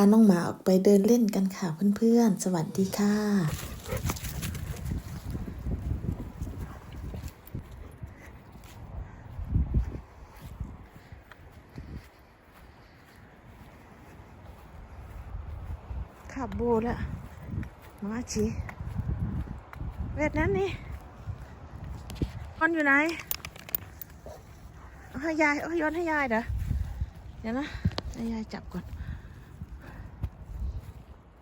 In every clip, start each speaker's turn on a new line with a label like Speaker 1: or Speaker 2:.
Speaker 1: าน้องหมาออกไปเดินเล่นกันค่ะเพื่อนๆ สวัสดีค่ะขับโบแล้วมาชีเวทนั้นนี่มันอยู่ไหนเอาให้ยายเอาโยนให้ยายเด้อเดี๋ยวนะให้ยายจับก่อน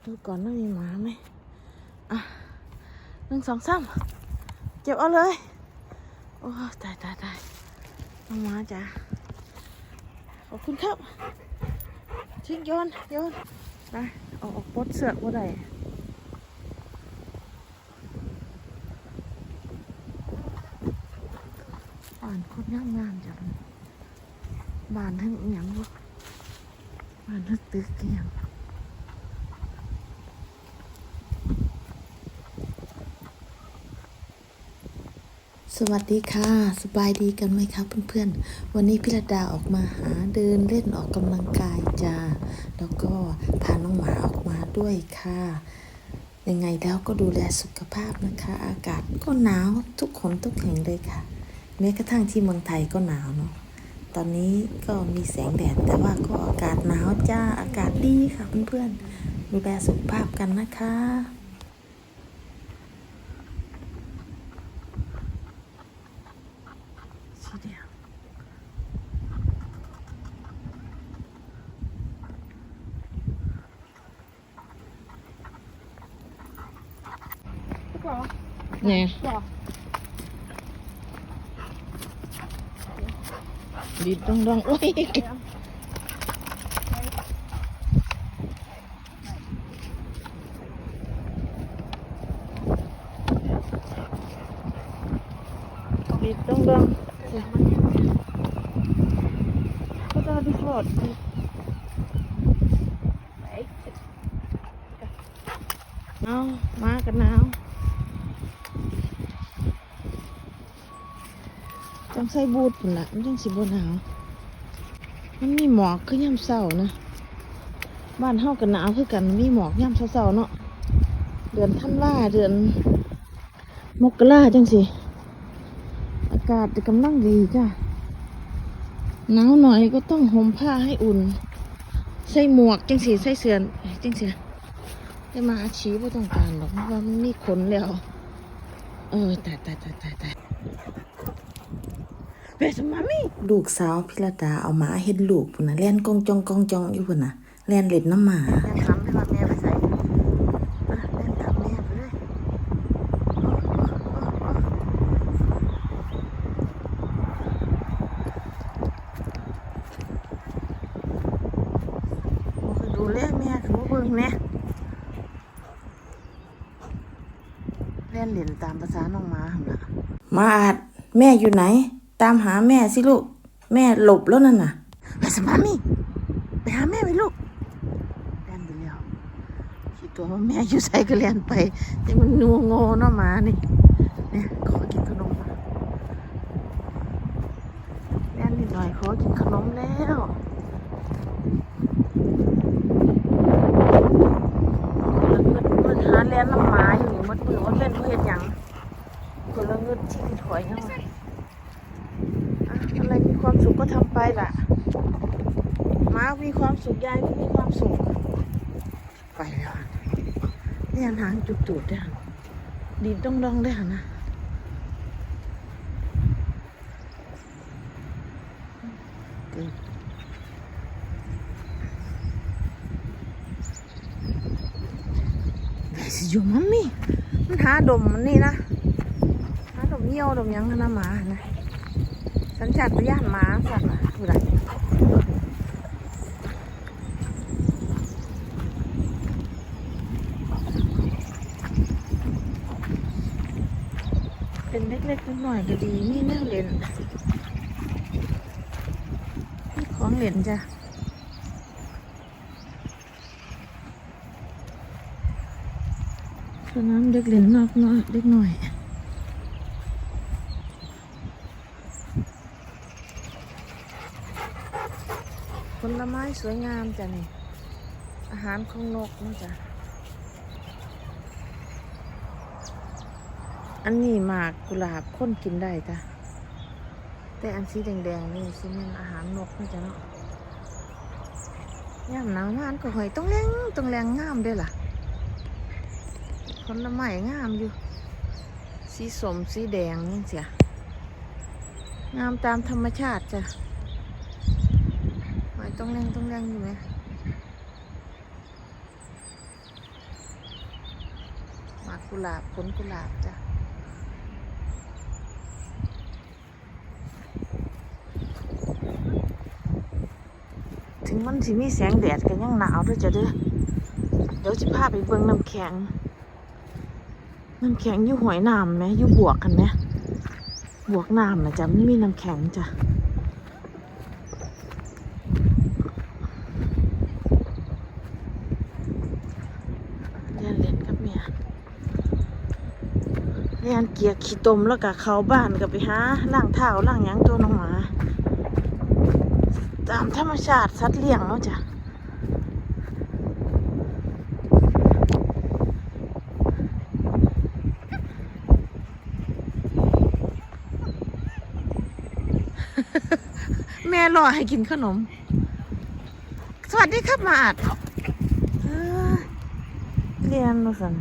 Speaker 1: ดูก่อนว่ามีหมาไหมอะหนึ่งสองสามเจ็บเอาเลย โอ้ตายตายตายน้องหมาจ้ะขอบคุณครับทิ้งโยนโยนไปเอาออกปดเสือกว่าไดบ้านคนงามงามจ้ะบ้านทั้งอย่างบ่บ้านทั้งตึกอหย่าง สวัสดีค่ะสบายดีกันไหมคะเพื่อนๆ วันนี้พิรดาออกมาหาเดินเล่นออกกำลังกายจ้าแล้วก็พาน้องหมาออกมาด้วยค่ะยังไงแล้วก็ดูแลสุขภาพนะคะ อากาศก็หนาวทุกคนทุกแห่งเลยค่ะ แม้กระทั่งที่เมืองไทยก็หนาวเนาะตอนนี้ก็มีแสงแดดแต่ว่าก็อากาศหนาวจ้าอากาศดีค่ะเพื่อนๆดูแลสุขภาพกันนะคะ สีแดงเนี่ยดีดดอ งๆโอ้ยดีดดองก็จะดูสดเอามากันหนาวจังใส่บูทปุ่นละมันจังสิบหนาว มันมีหมอกคือย่ำเศร้านะ บ้านเฮากันหนาวคือกันมีหมอกย่ำเศร้าๆเนาะ เดือนธันว่าเดือนมกราจังสิากาศกำลังดีจ้ะหนาวหน่อยก็ต้องห่มผ้าให้อุ่น ใส่หมวกจังสีใส่เสื้อจังสีจะมาอาชีพไม่ต้องการหรอกเพราะว่ามันมีขนแล้ว เออตายตายตายตายตายเบสมามี่ลูกสาวพิรดาเอาหมาเห็นลูกพุ่นนะแล่นกองจองกองจองอยู่พุ่นนะแล่นเล็ดน้ำหมาแล่นทำให้ว่าแม่ไปใส่เล่นตามแม่ไปเลยโอ้ยดู แลแม่คือว่าเบิ่งแม่เล่นเล่นตามภาษาน้องหมาหั่นล่ะมาอาดแม่อยู่ไหน ตามหาแม่สิลูก แม่หลบแล้วนั่นน่ะไปสมามีไปหาแม่ไปลูกเล่นไปแล้วคิดตัวว่าแม่อยู่ใส่ก็เล่นไป แต่มันงัวงอเนาะหมานี่เนี่ยขอกินขนมมาเล่นนิดหน่อยขอกินขนมแล้วคนละเงิดเงินหาแล่นน้ำหมาอยู่นี่มัดมือมันเล่นเพื่อเฮ็ดหยังคนละเงิดชีวิตข่อยเนาะ อะอะไรมีความสุขก็ทำไปล่ะ มีความสุขยายก็มีความสุข ไปแล้วอะนี่อันางจุดๆได้หันดีดดองได้หันะเกิดไอ้สิอยู่มัมมี่มันหาดมมันนี่นะหาดมเยี่ยวดมยังกันะหมานะสัญชาตญาณหมาสัตว์นะผู้ใด เป็นเล็กๆน้อยๆก็ดีมีแนวเล่นมีของเล่นจ้ะสนามเด็กเล่นนอกน้อยเด็กหน่อยผลไม้สวยงามจ้ะนี่อาหารของนกนะจ๊ะ อันนี้หมากกุหลาบคนกินได้จ้ะแต่อันสีแดงๆนี่สิแม่นอาหารนกนะจ๊ะเนาะย่ามหนาวมานก็หอยต้องแรงต้องแรงงามด้วยล่ะผลไม้งามอยู่ สีสมสีแดงนี่เสียงามตามธรรมชาติจ้ะหอยต้องแรงต้องแรงอยู่ไหมหมากกุหลาบผลกุหลาบจ้ะ งมันสิมีแสงแดดก็ยังหนาวด้วยจ้ะเด้อเดี๋ยวจะพาไปเบิ่งน้ำแข็ง น้ำแข็งอยู่หอยน้ำไหมอยู่บวกกันไหมบวกน้ำนะจ๊ะไม่มีน้ำแข็งจ้ะเรียนเล่นกับเมียเรียนเกียร์ขี้ตมแล้วก็เข้าบ้านก็ไปหาล่างเท้าล่างยังตัวน้องหมา ตามธรรมชาติสัตว์เลี้ยงเนาะจ้ะแม่รอให้กินขนม สวัสดีครับมาอาดเอ้ยเรียนมาสัน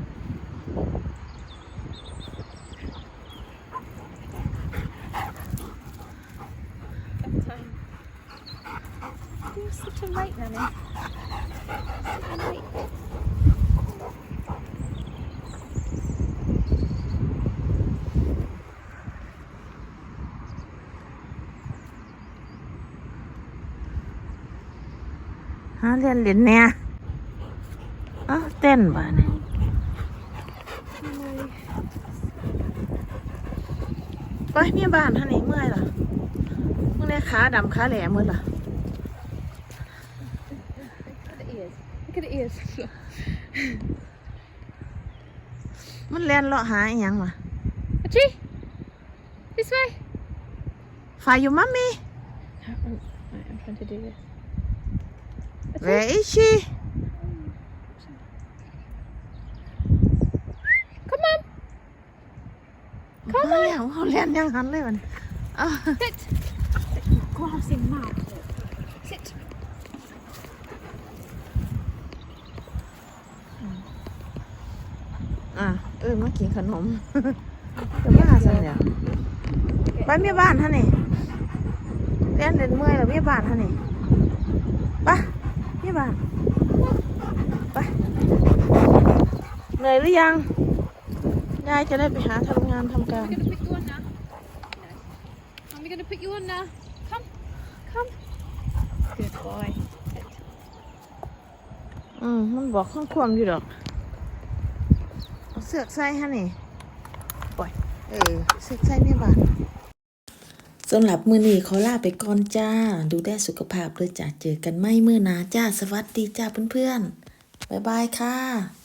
Speaker 2: You're such a mate, Nanny. Such a mate.
Speaker 1: ฮะเรียนเรียนเนี่ยเอ้าเต้นบ้า เนี่ยไปเมียบ้านท่านนี้เมื่อยเหรอเมื่อไงขาดำขาแหลมเมื่อเหรอ
Speaker 2: Look at the ears. Look at the ears.
Speaker 1: มันเรียนเลาะหาอหยังวะ
Speaker 2: Archie! This way!
Speaker 1: ฝ่ายอยู่มัมมี่
Speaker 2: Oh, right, I'm trying to do this.
Speaker 1: where is she
Speaker 2: Come on!
Speaker 1: เขาเรียนเขาเรียนยังหันเลยมันเอ้า
Speaker 2: Sit! Grass in mouth. Sit.
Speaker 1: อะเออมากินขนมจะบ้าจังเนี่ยไปเมียบ้านท่านนี่เรียนเดินเมื่อยแล้วเมียบ้านท่านนี่ไปเมียบ้านไปเหนื่อยหรือยังยายจะได้ไปหาทำงานทำการ
Speaker 2: We're going to put you on now. No. And we're going to put you on now. Come. Come. Good boy. Sit.
Speaker 1: อืมมันบอกข้างความอยู่ดอก เสือกไส้ฮะนี่ปล่อยเออเสือกไส้เมียบ้า
Speaker 3: สำหรับมือนี้ขอลาไปก่อนจ้า ดูแลสุขภาพเลยจ้าเจอกันไม่เมื่อนาจ้าสวัสดีจ้าเพื่อนๆบ๊ายบายค่ะ